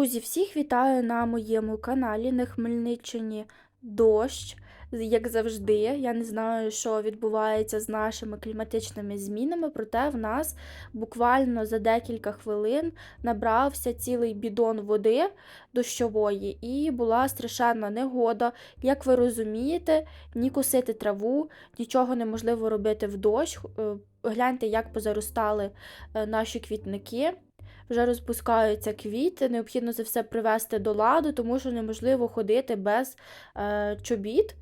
Друзі, всіх вітаю на моєму каналі на Хмельниччині дощ. Як завжди, я не знаю, що відбувається з нашими кліматичними змінами, проте в нас буквально за декілька хвилин набрався цілий бідон води дощової, і була страшенна негода. Як ви розумієте, ні косити траву, нічого неможливо робити в дощ. Е, Гляньте, як позаростали е, наші квітники вже розпускаються квіти, необхідно це все привести до ладу, тому що неможливо ходити без е, чобіт.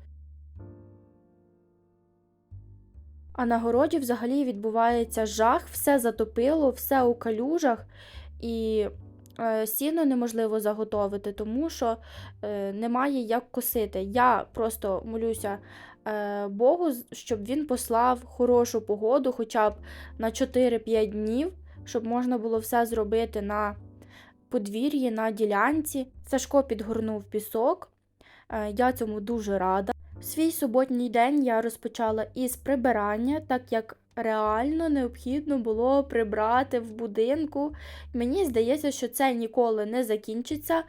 А на городі взагалі відбувається жах, все затопило, все у калюжах, і е, сіно неможливо заготовити, тому що е, немає як косити. Я просто молюся е, Богу, щоб він послав хорошу погоду хоча б на 4-5 днів щоб можна було все зробити на подвір'ї, на ділянці. Сашко підгорнув пісок. Е, я цьому дуже рада. Свій суботній день я розпочала із прибирання, так як реально необхідно було прибрати в будинку. Мені здається, що це ніколи не закінчиться.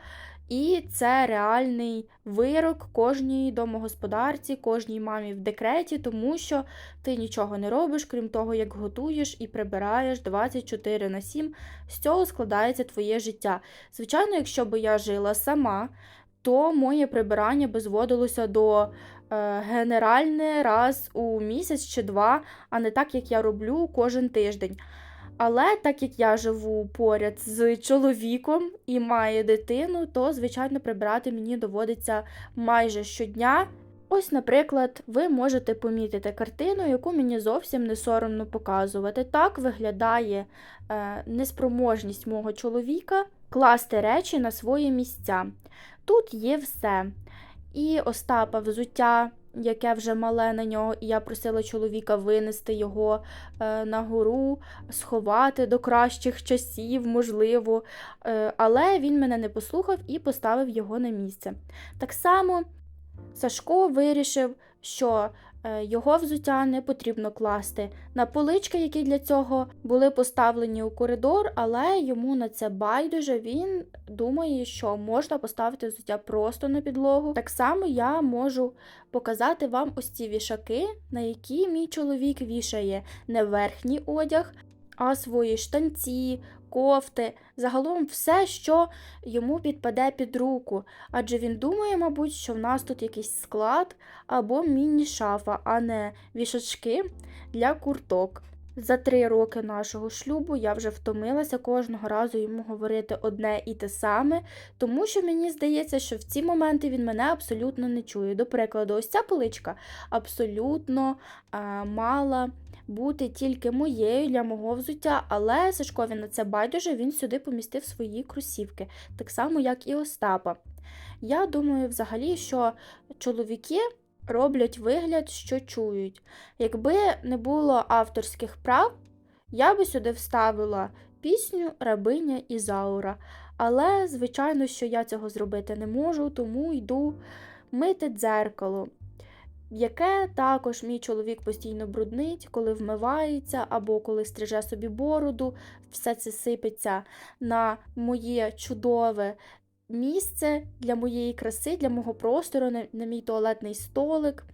І це реальний вирок кожній домогосподарці, кожній мамі в декреті, тому що ти нічого не робиш, крім того, як готуєш і прибираєш 24 на 7. З цього складається твоє життя. Звичайно, якщо би я жила сама, то моє прибирання би зводилося до е, генеральне раз у місяць чи два, а не так, як я роблю кожен тиждень. Але так як я живу поряд з чоловіком і маю дитину, то, звичайно, прибирати мені доводиться майже щодня. Ось, наприклад, ви можете помітити картину, яку мені зовсім не соромно показувати. Так виглядає е, неспроможність мого чоловіка класти речі на свої місця. Тут є все. І Остапа взуття, яке вже мале на нього, і я просила чоловіка винести його е, на гору, сховати до кращих часів, можливо. Е, але він мене не послухав і поставив його на місце. Так само Сашко вирішив, що його взуття не потрібно класти. На полички, які для цього були поставлені у коридор, але йому на це байдуже. Він думає, що можна поставити взуття просто на підлогу. Так само я можу показати вам ось ці вішаки, на які мій чоловік вішає. Не верхній одяг, а свої штанці, кофти, загалом все, що йому підпаде під руку. Адже він думає, мабуть, що в нас тут якийсь склад або міні-шафа, а не вішачки для курток. За три роки нашого шлюбу я вже втомилася кожного разу йому говорити одне і те саме, тому що мені здається, що в ці моменти він мене абсолютно не чує. До прикладу, ось ця поличка абсолютно а, мала бути тільки моєю для мого взуття, але Сашкові на це байдуже він сюди помістив свої кросівки, так само, як і Остапа. Я думаю, взагалі, що чоловіки роблять вигляд, що чують. Якби не було авторських прав, я би сюди вставила пісню Рабиня Ізаура. Але, звичайно, що я цього зробити не можу, тому йду мити дзеркало яке також мій чоловік постійно бруднить, коли вмивається або коли стриже собі бороду, все це сипеться на моє чудове місце для моєї краси, для мого простору, на мій туалетний столик,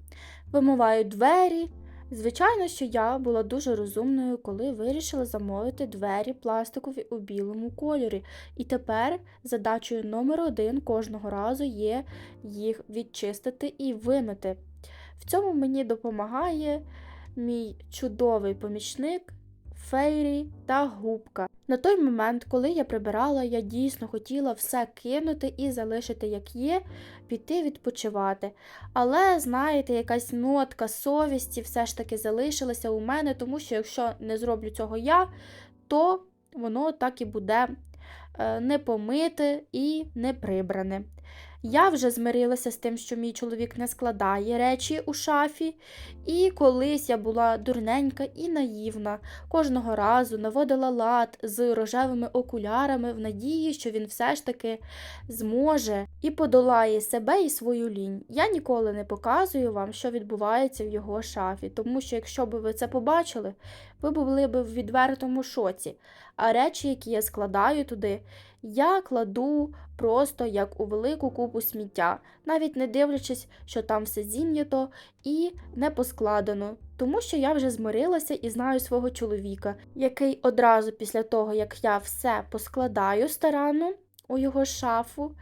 вимиваю двері. Звичайно, що я була дуже розумною, коли вирішила замовити двері пластикові у білому кольорі. І тепер задачею номер один кожного разу є їх відчистити і вимити. В цьому мені допомагає мій чудовий помічник. Фейрі та губка. На той момент, коли я прибирала, я дійсно хотіла все кинути і залишити, як є, піти відпочивати. Але, знаєте, якась нотка совісті все ж таки залишилася у мене, тому що якщо не зроблю цього я, то воно так і буде е, не помите і не прибране. Я вже змирилася з тим, що мій чоловік не складає речі у шафі, і колись я була дурненька і наївна, кожного разу наводила лад з рожевими окулярами в надії, що він все ж таки зможе і подолає себе і свою лінь. Я ніколи не показую вам, що відбувається в його шафі, тому що, якщо б ви це побачили, ви були б в відвертому шоці. А речі, які я складаю туди, я кладу просто як у велику купу сміття, навіть не дивлячись, що там все зім'ято і не поскладено. Тому що я вже змирилася і знаю свого чоловіка, який одразу після того, як я все поскладаю старанно у його шафу,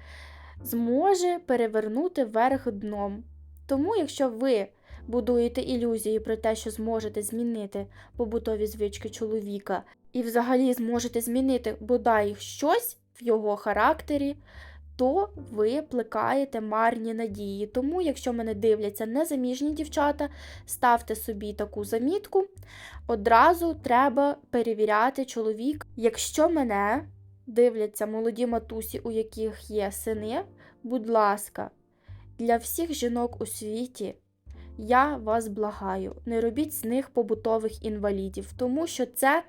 зможе перевернути вверх дном. Тому, якщо ви будуєте ілюзії про те, що зможете змінити побутові звички чоловіка, і взагалі зможете змінити бодай щось в його характері, то ви плекаєте марні надії. Тому, якщо мене дивляться незаміжні дівчата, ставте собі таку замітку. Одразу треба перевіряти чоловік. Якщо мене дивляться молоді матусі, у яких є сини, будь ласка, для всіх жінок у світі. Я вас благаю, не робіть з них побутових інвалідів, тому що це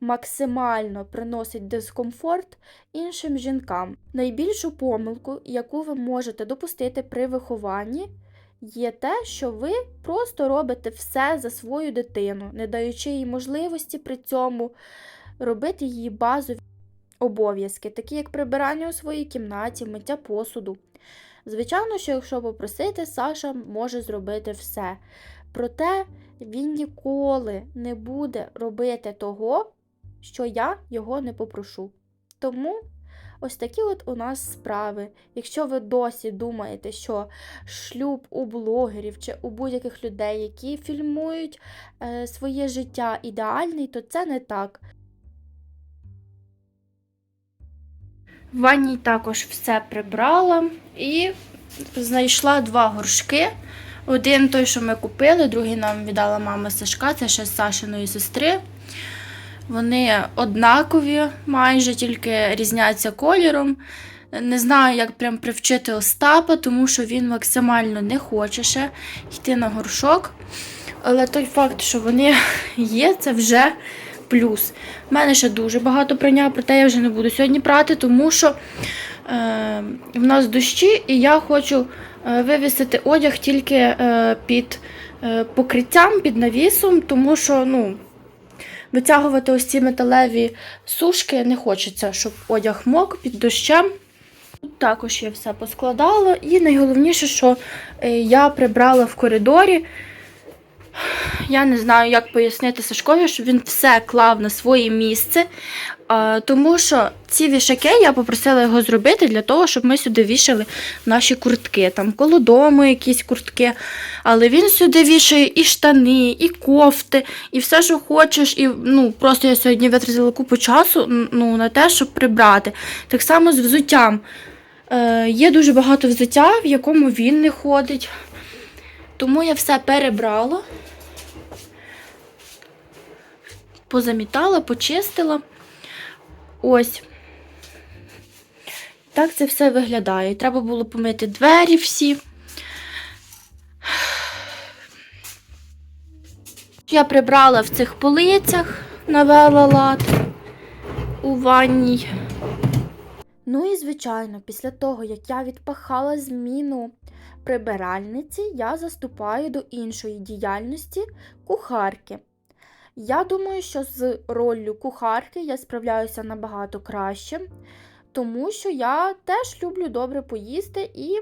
максимально приносить дискомфорт іншим жінкам. Найбільшу помилку, яку ви можете допустити при вихованні, є те, що ви просто робите все за свою дитину, не даючи їй можливості при цьому робити її базові обов'язки, такі як прибирання у своїй кімнаті, миття посуду. Звичайно, що якщо попросити, Саша може зробити все. Проте він ніколи не буде робити того, що я його не попрошу. Тому ось такі от у нас справи. Якщо ви досі думаєте, що шлюб у блогерів чи у будь-яких людей, які фільмують е, своє життя ідеальний, то це не так. В ванній також все прибрала і знайшла два горшки. Один той, що ми купили, другий нам віддала мама Сашка, це ще з Сашиної сестри. Вони однакові, майже тільки різняться кольором. Не знаю, як прям привчити Остапа, тому що він максимально не хоче ще йти на горшок. Але той факт, що вони є, це вже плюс. У мене ще дуже багато прання, проте я вже не буду сьогодні прати, тому що е, в нас дощі, і я хочу е, вивісити одяг тільки е, під е, покриттям, під навісом, тому що ну, витягувати ось ці металеві сушки не хочеться, щоб одяг мок під дощем. Тут також я все поскладала. І найголовніше, що е, я прибрала в коридорі. Я не знаю, як пояснити Сашкові, щоб він все клав на своє місце. Тому що ці вішаки я попросила його зробити для того, щоб ми сюди вішали наші куртки. Там коло дому якісь куртки. Але він сюди вішає і штани, і кофти, і все, що хочеш. І ну, просто я сьогодні витратила купу часу ну, на те, щоб прибрати. Так само з взуттям. Е, є дуже багато взуття, в якому він не ходить. Тому я все перебрала, позамітала, почистила. Ось. Так це все виглядає. Треба було помити двері всі. Я прибрала в цих полицях, навела лад у ванній. Ну і звичайно, після того, як я відпахала зміну прибиральниці, я заступаю до іншої діяльності кухарки. Я думаю, що з роллю кухарки я справляюся набагато краще, тому що я теж люблю добре поїсти і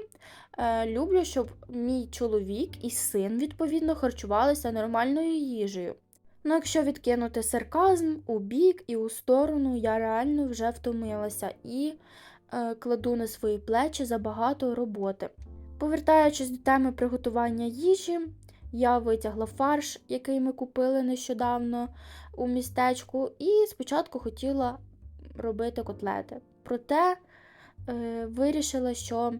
е, люблю, щоб мій чоловік і син, відповідно, харчувалися нормальною їжею. Ну, якщо відкинути сарказм у бік і у сторону, я реально вже втомилася і е, кладу на свої плечі забагато роботи. Повертаючись до теми приготування їжі, я витягла фарш, який ми купили нещодавно у містечку, і спочатку хотіла робити котлети. Проте е, вирішила, що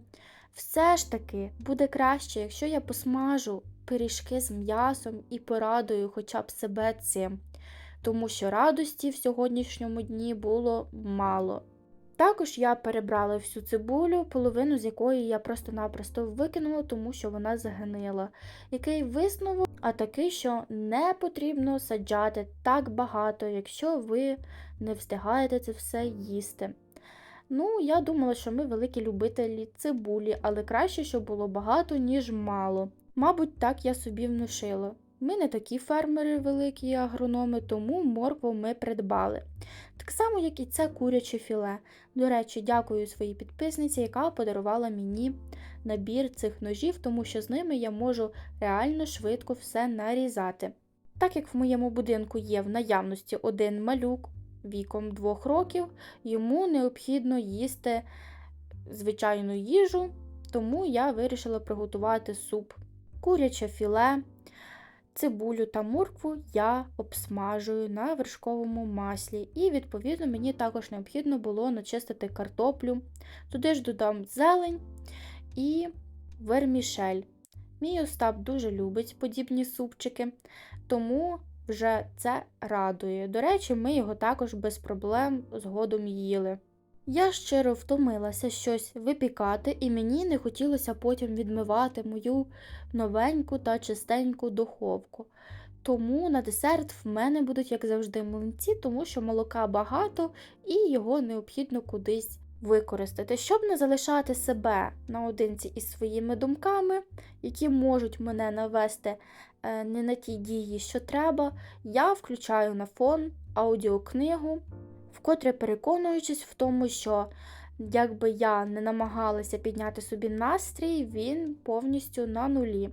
все ж таки буде краще, якщо я посмажу пиріжки з м'ясом і порадую хоча б себе цим, тому що радості в сьогоднішньому дні було мало. Також я перебрала всю цибулю, половину з якої я просто-напросто викинула, тому що вона загнила. Який висновок, а такий, що не потрібно саджати так багато, якщо ви не встигаєте це все їсти. Ну, я думала, що ми великі любителі цибулі, але краще, щоб було багато, ніж мало. Мабуть, так я собі внушила. Ми не такі фермери великі агрономи, тому моркву ми придбали. Так само, як і це куряче філе. До речі, дякую своїй підписниці, яка подарувала мені набір цих ножів, тому що з ними я можу реально швидко все нарізати. Так як в моєму будинку є в наявності один малюк віком двох років, йому необхідно їсти звичайну їжу, тому я вирішила приготувати суп. Куряче філе, цибулю та моркву я обсмажую на вершковому маслі. І, відповідно, мені також необхідно було начистити картоплю. Туди ж додам зелень і вермішель. Мій Остап дуже любить подібні супчики, тому вже це радує. До речі, ми його також без проблем згодом їли. Я щиро втомилася щось випікати, і мені не хотілося потім відмивати мою новеньку та чистеньку духовку. Тому на десерт в мене будуть, як завжди, млинці, тому що молока багато і його необхідно кудись використати, щоб не залишати себе наодинці із своїми думками, які можуть мене навести е, не на ті дії, що треба. Я включаю на фон аудіокнигу вкотре переконуючись в тому, що якби я не намагалася підняти собі настрій, він повністю на нулі.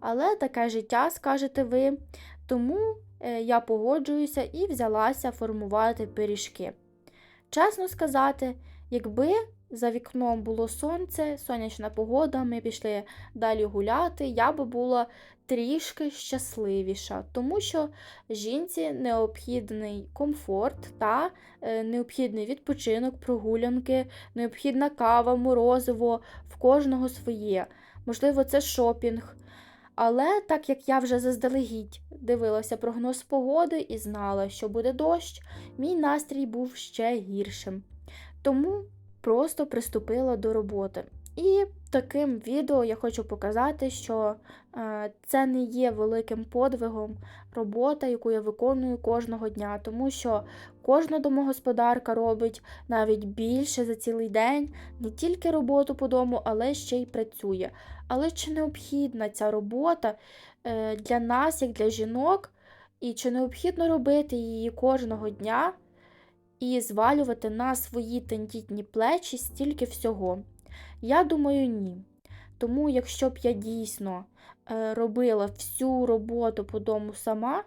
Але таке життя, скажете ви, тому е, я погоджуюся і взялася формувати пиріжки. Чесно сказати, якби за вікном було сонце, сонячна погода, ми пішли далі гуляти, я би була трішки щасливіша, тому що жінці необхідний комфорт та е, необхідний відпочинок, прогулянки, необхідна кава, морозиво, в кожного своє. Можливо, це шопінг. Але так як я вже заздалегідь дивилася прогноз погоди і знала, що буде дощ, мій настрій був ще гіршим. Тому просто приступила до роботи. І таким відео я хочу показати, що е, це не є великим подвигом робота, яку я виконую кожного дня, тому що кожна домогосподарка робить навіть більше за цілий день, не тільки роботу по дому, але ще й працює. Але чи необхідна ця робота е, для нас, як для жінок, і чи необхідно робити її кожного дня і звалювати на свої тендітні плечі стільки всього? Я думаю, ні. Тому, якщо б я дійсно е, робила всю роботу по дому сама,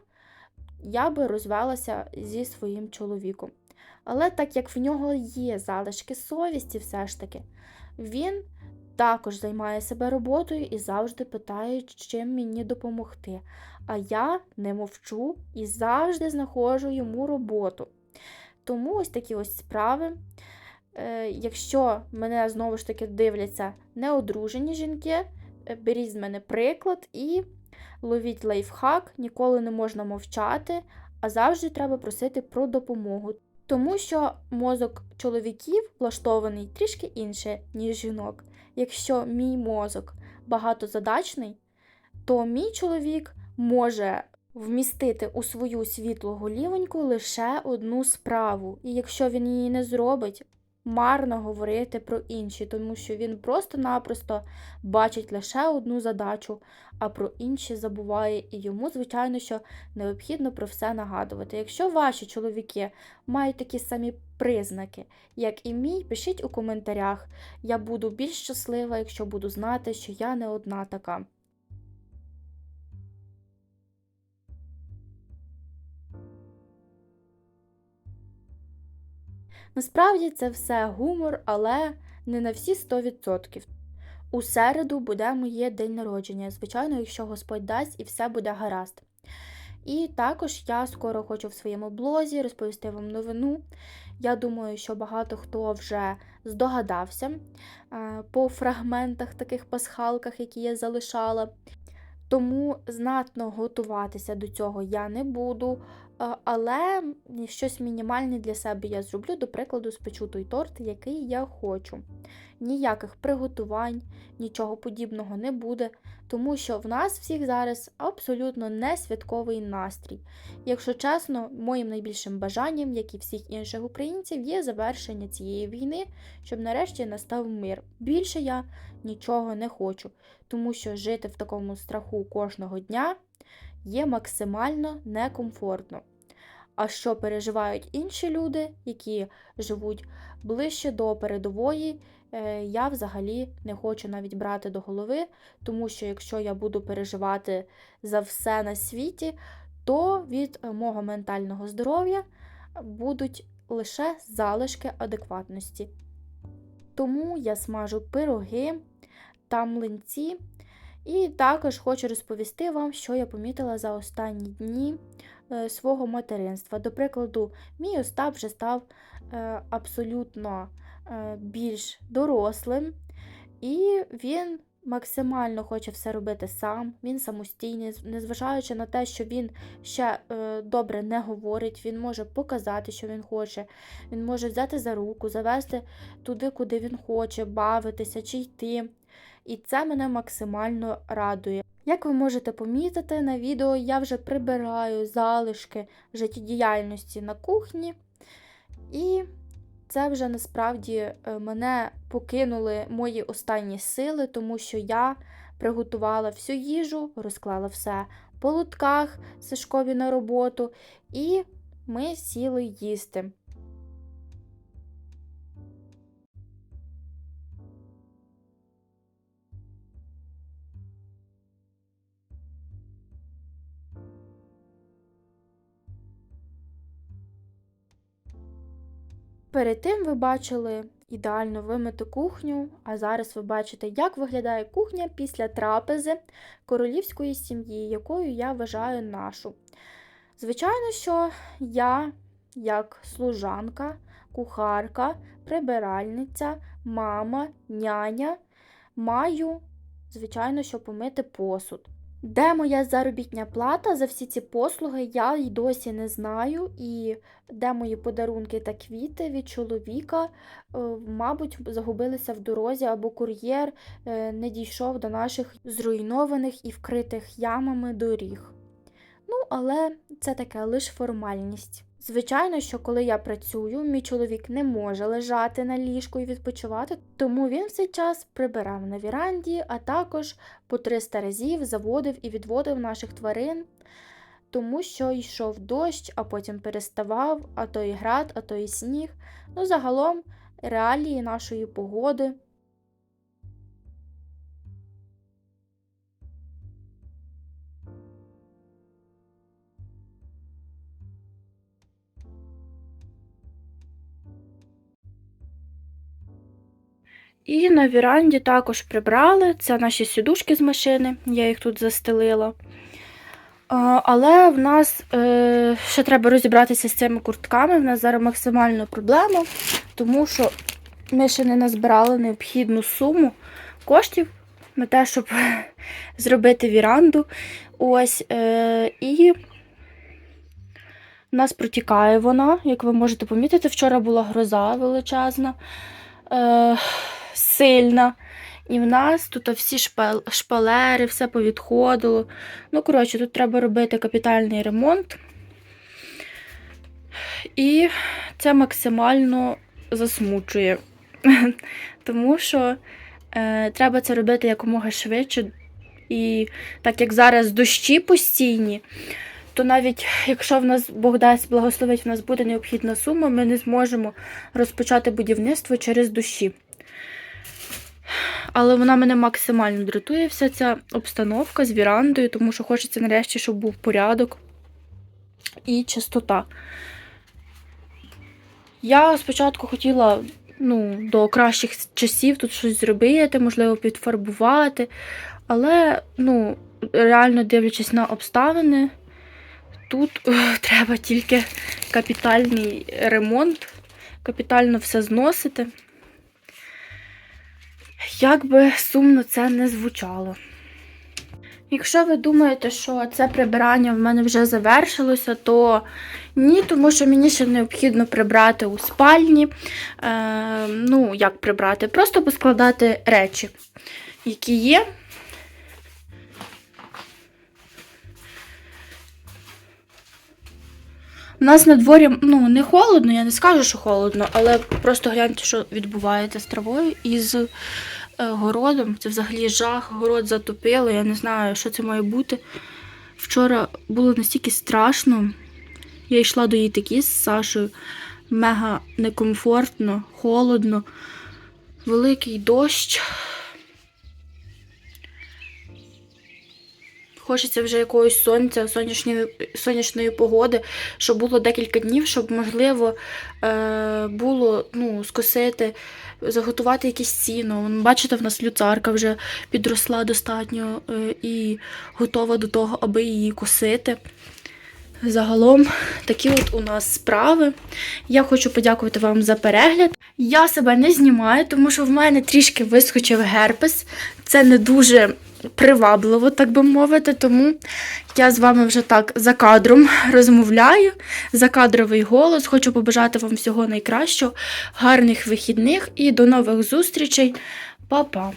я би розвелася зі своїм чоловіком. Але так як в нього є залишки совісті, все ж таки, він також займає себе роботою і завжди питає, чим мені допомогти. А я не мовчу і завжди знаходжу йому роботу. Тому ось такі ось справи. Е, Якщо мене знову ж таки дивляться неодружені жінки, е, беріть з мене приклад і ловіть лайфхак, ніколи не можна мовчати, а завжди треба просити про допомогу. Тому що мозок чоловіків влаштований трішки інше, ніж жінок. Якщо мій мозок багатозадачний, то мій чоловік може вмістити у свою світлу голівоньку лише одну справу. І якщо він її не зробить, марно говорити про інші, тому що він просто-напросто бачить лише одну задачу, а про інші забуває. І йому, звичайно, що необхідно про все нагадувати. Якщо ваші чоловіки мають такі самі признаки, як і мій, пишіть у коментарях. Я буду більш щаслива, якщо буду знати, що я не одна така. Насправді це все гумор, але не на всі 100%. У середу буде моє день народження, звичайно, якщо Господь дасть і все буде гаразд. І також я скоро хочу в своєму блозі розповісти вам новину. Я думаю, що багато хто вже здогадався е, по фрагментах таких пасхалках, які я залишала. Тому знатно готуватися до цього я не буду, але щось мінімальне для себе я зроблю, до прикладу, спечу той торт, який я хочу. Ніяких приготувань, нічого подібного не буде, тому що в нас всіх зараз абсолютно не святковий настрій. Якщо чесно, моїм найбільшим бажанням, як і всіх інших українців, є завершення цієї війни, щоб нарешті настав мир. Більше я нічого не хочу, тому що жити в такому страху кожного дня є максимально некомфортно. А що переживають інші люди, які живуть ближче до передової, е, я взагалі не хочу навіть брати до голови, тому що якщо я буду переживати за все на світі, то від мого ментального здоров'я будуть лише залишки адекватності. Тому я смажу пироги та млинці. І також хочу розповісти вам, що я помітила за останні дні свого материнства. До прикладу, мій Остап вже став е, абсолютно е, більш дорослим, і він максимально хоче все робити сам, він самостійний, незважаючи на те, що він ще е, добре не говорить, він може показати, що він хоче, він може взяти за руку, завести туди, куди він хоче, бавитися чи йти. І це мене максимально радує. Як ви можете помітити, на відео я вже прибираю залишки життєдіяльності на кухні, і це вже насправді е, мене покинули мої останні сили, тому що я приготувала всю їжу, розклала все по лотках Сашкові на роботу, і ми сіли їсти. Перед тим ви бачили ідеально вимиту кухню, а зараз ви бачите, як виглядає кухня після трапези королівської сім'ї, якою я вважаю нашу. Звичайно, що я, як служанка, кухарка, прибиральниця, мама, няня, маю, звичайно, що помити посуд. Де моя заробітня плата за всі ці послуги, я й досі не знаю. І де мої подарунки та квіти від чоловіка, е, мабуть, загубилися в дорозі, або кур'єр е, не дійшов до наших зруйнованих і вкритих ямами доріг. Ну, але це таке лише формальність. Звичайно, що коли я працюю, мій чоловік не може лежати на ліжку і відпочивати, тому він в час прибирав на віранді, а також по 300 разів заводив і відводив наших тварин, тому що йшов дощ, а потім переставав, а то і град, а то і сніг. Ну, загалом реалії нашої погоди. І на віранді також прибрали. Це наші сідушки з машини, я їх тут застелила. Але в нас е, ще треба розібратися з цими куртками. В нас зараз максимальна проблема, тому що ми ще не назбирали необхідну суму коштів на те, щоб зробити віранду. Ось, е, і в нас протікає вона, як ви можете помітити, вчора була гроза величезна. Е, сильна. І в нас тут всі шпалери, все повідходило. Ну, коротше, тут треба робити капітальний ремонт. І це максимально засмучує. Тому що е, треба це робити якомога швидше. І так як зараз дощі постійні, то навіть якщо в нас Бог дасть благословить, в нас буде необхідна сума, ми не зможемо розпочати будівництво через дощі. Але вона мене максимально дратує, вся ця обстановка з вірандою, тому що хочеться нарешті, щоб був порядок і чистота. Я спочатку хотіла ну, до кращих часів тут щось зробити, можливо, підфарбувати. Але, ну, реально дивлячись на обставини, тут ух, треба тільки капітальний ремонт, капітально все зносити. Як би сумно це не звучало. Якщо ви думаєте, що це прибирання в мене вже завершилося, то ні, тому що мені ще необхідно прибрати у спальні. Е, ну, як прибрати? Просто поскладати речі, які є. У нас на дворі ну, не холодно, я не скажу, що холодно, але просто гляньте, що відбувається з травою і з е, городом. Це взагалі жах, город затопило, я не знаю, що це має бути. Вчора було настільки страшно. Я йшла до її з Сашою. Мега некомфортно, холодно, великий дощ. Хочеться вже якогось сонця, сонячної, сонячної погоди, щоб було декілька днів, щоб можливо е, було ну, скосити, заготувати якісь сіно. Бачите, в нас люцарка вже підросла достатньо е, і готова до того, аби її косити. Загалом такі от у нас справи. Я хочу подякувати вам за перегляд. Я себе не знімаю, тому що в мене трішки вискочив герпес. Це не дуже привабливо, так би мовити. Тому я з вами вже так за кадром розмовляю. Закадровий голос. Хочу побажати вам всього найкращого, гарних вихідних і до нових зустрічей. Па-па!